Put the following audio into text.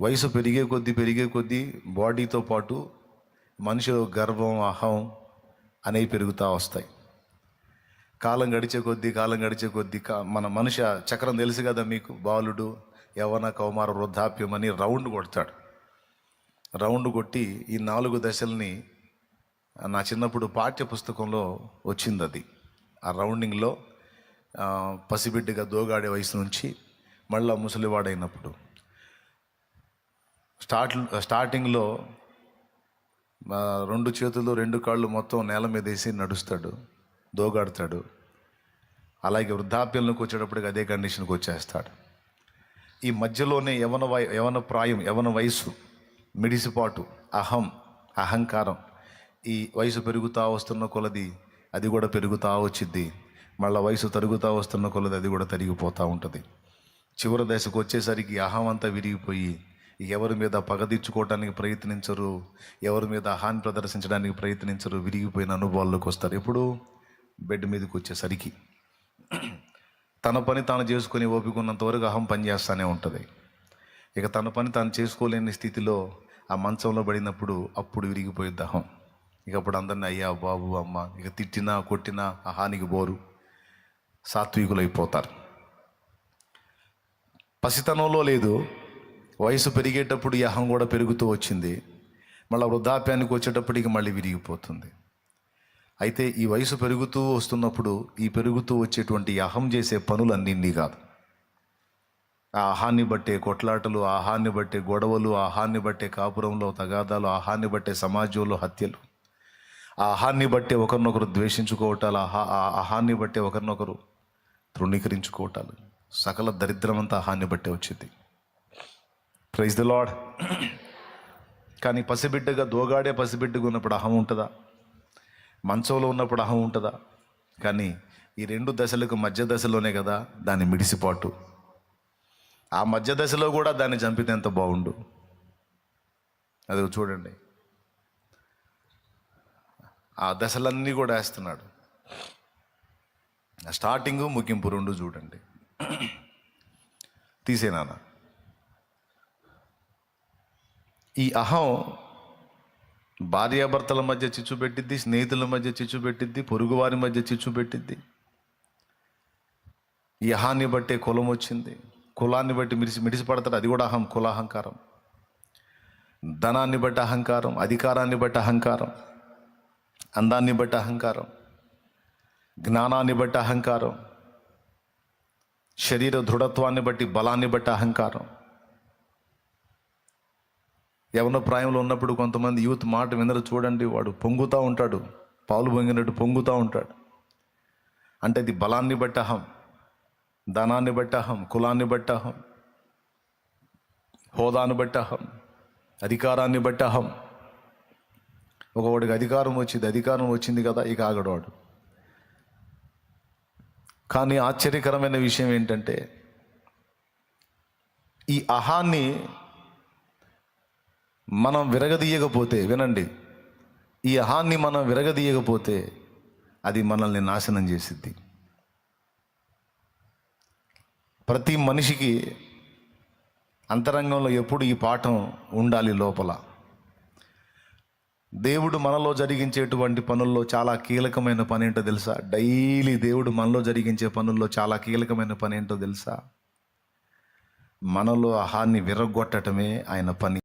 వయసు పెరిగే కొద్దీ పెరిగే కొద్దీ బాడీతో పాటు మనిషిలో గర్వం అహం అనేవి పెరుగుతూ వస్తాయి. కాలం గడిచే కొద్దీ కాలం గడిచే కొద్దీ కా మన మనిషి చక్రం తెలుసు కదా మీకు? బాలుడు యవన కౌమార వృద్ధాప్యం అని రౌండ్ కొడతాడు. రౌండ్ కొట్టి ఈ నాలుగు దశల్ని నా చిన్నప్పుడు పాఠ్య పుస్తకంలో వచ్చింది అది ఆ రౌండింగ్లో పసిబిడ్డగా దోగాడే వయసు నుంచి మళ్ళీ ముసలివాడైనప్పుడు. స్టార్ట్ స్టార్టింగ్లో రెండు చేతులు రెండు కాళ్ళు మొత్తం నేల మీద వేసి నడుస్తాడు దోగాడతాడు. అలాగే వృద్ధాప్యంలోకి వచ్చేటప్పటికి అదే కండిషన్కి వచ్చేస్తాడు. ఈ మధ్యలోనే యవన వయ యవన ప్రాయం యవన వయసు మిడిసిపాటు అహం అహంకారం ఈ వయసు పెరుగుతూ వస్తున్న కొలది అది కూడా పెరుగుతూ వచ్చిద్ది. మళ్ళీ వయసు తరుగుతూ వస్తున్న కొలది అది కూడా తరిగిపోతూ ఉంటుంది. చివరి దశకు వచ్చేసరికి అహం అంతా విరిగిపోయి ఎవరి మీద పగదీర్చుకోవడానికి ప్రయత్నించరు ఎవరి మీద హాని ప్రదర్శించడానికి ప్రయత్నించరు విరిగిపోయిన అనుభవాల్లోకి వస్తారు. ఎప్పుడు బెడ్ మీదకి వచ్చేసరికి తన పని తాను చేసుకుని ఓపిక ఉన్నంతవరకు అహం పనిచేస్తూనే ఉంటుంది. ఇక తన పని తాను చేసుకోలేని స్థితిలో ఆ మంచంలో పడినప్పుడు అప్పుడు విరిగిపోయింది అహం ఇక అప్పుడు అందరిని అయ్యా బాబు అమ్మ ఇక తిట్టినా కొట్టినా ఆ హానికి బోరు. సాత్వికులైపోతారు. పసితనంలో లేదు వయసు పెరిగేటప్పుడు ఈ అహం కూడా పెరుగుతూ వచ్చింది. మళ్ళీ వృద్ధాప్యానికి వచ్చేటప్పటికి మళ్ళీ విరిగిపోతుంది. అయితే ఈ వయసు పెరుగుతూ వస్తున్నప్పుడు ఈ పెరుగుతూ వచ్చేటువంటి అహం చేసే పనులన్నీ కాదు. ఆ ఆహాన్ని బట్టే కొట్లాటలు ఆహాన్ని బట్టే గొడవలు ఆహాన్ని బట్టే కాపురంలో తగాదాలు ఆహాన్ని బట్టే సమాజంలో హత్యలు. ఆహాన్ని బట్టే ఒకరినొకరు ద్వేషించుకోవటాలు ఆహా ఆ ఆహాన్ని బట్టే ఒకరినొకరు తృణీకరించుకోవటాలు. సకల దరిద్రమంతా ఆహాన్ని బట్టే వచ్చింది. ప్రైజ్ ద లాడ్ కానీ పసిబిడ్డగా దోగాడే పసిబిడ్డగా ఉన్నప్పుడు అహం ఉంటుందా? మంచంలో ఉన్నప్పుడు అహం ఉంటుందా? కానీ ఈ రెండు దశలకు మధ్య దశలోనే కదా దాని మిడిసిపాటు. ఆ మధ్య దశలో కూడా దాన్ని చంపితే ఎంత బాగుండు? అది చూడండి. ఆ దశలన్నీ కూడా వేస్తున్నాడు. స్టార్టింగ్ ముగింపు రెండు చూడండి. తీసేనాన్న ఈ అహం భార్యాభర్తల మధ్య చిచ్చు పెట్టిద్ది స్నేహితుల మధ్య చిచ్చు పెట్టిద్ది పొరుగువారి మధ్య చిచ్చు పెట్టిద్ది. ఈ అహాన్ని బట్టే కులం వచ్చింది. కులాన్ని బట్టి మిడిసి మిడిసిపడతాడు అది కూడా అహం కులాహంకారం ధనాన్ని బట్టి అహంకారం అధికారాన్ని బట్టి అహంకారం అందాన్ని బట్టి అహంకారం జ్ఞానాన్ని బట్టి అహంకారం శరీర దృఢత్వాన్ని బట్టి బలాన్ని బట్టి అహంకారం. యవన ప్రాయంలో ఉన్నప్పుడు కొంతమంది యూత్ మాట వినరు చూడండి వాడు పొంగుతూ ఉంటాడు పాలు పొంగినట్టు పొంగుతూ ఉంటాడు. అంటే ఇది బలాన్ని బట్టి అహం ధనాన్ని బట్టి అహం కులాన్ని బట్టి అహం హోదాను బట్టి అహం అధికారాన్ని బట్టి అహం. ఒకవాడికి అధికారం వచ్చింది అధికారం వచ్చింది కదా ఇక ఆగడవాడు. కానీ ఆశ్చర్యకరమైన విషయం ఏంటంటే ఈ అహాన్ని మనం విరగదీయకపోతే వినండి. ఈ అహాన్ని మనం విరగదీయకపోతే అది మనల్ని నాశనం చేసిద్ది. ప్రతి మనిషికి అంతరంగంలో ఎప్పుడు ఈ పాఠం ఉండాలి లోపల. దేవుడు మనలో జరిగించేటువంటి పనుల్లో చాలా కీలకమైన పని ఏంటో తెలుసా? డైలీ దేవుడు మనలో జరిగించే పనుల్లో చాలా కీలకమైన పని ఏంటో తెలుసా? మనలో అహాన్ని విరగొట్టడమే ఆయన పని.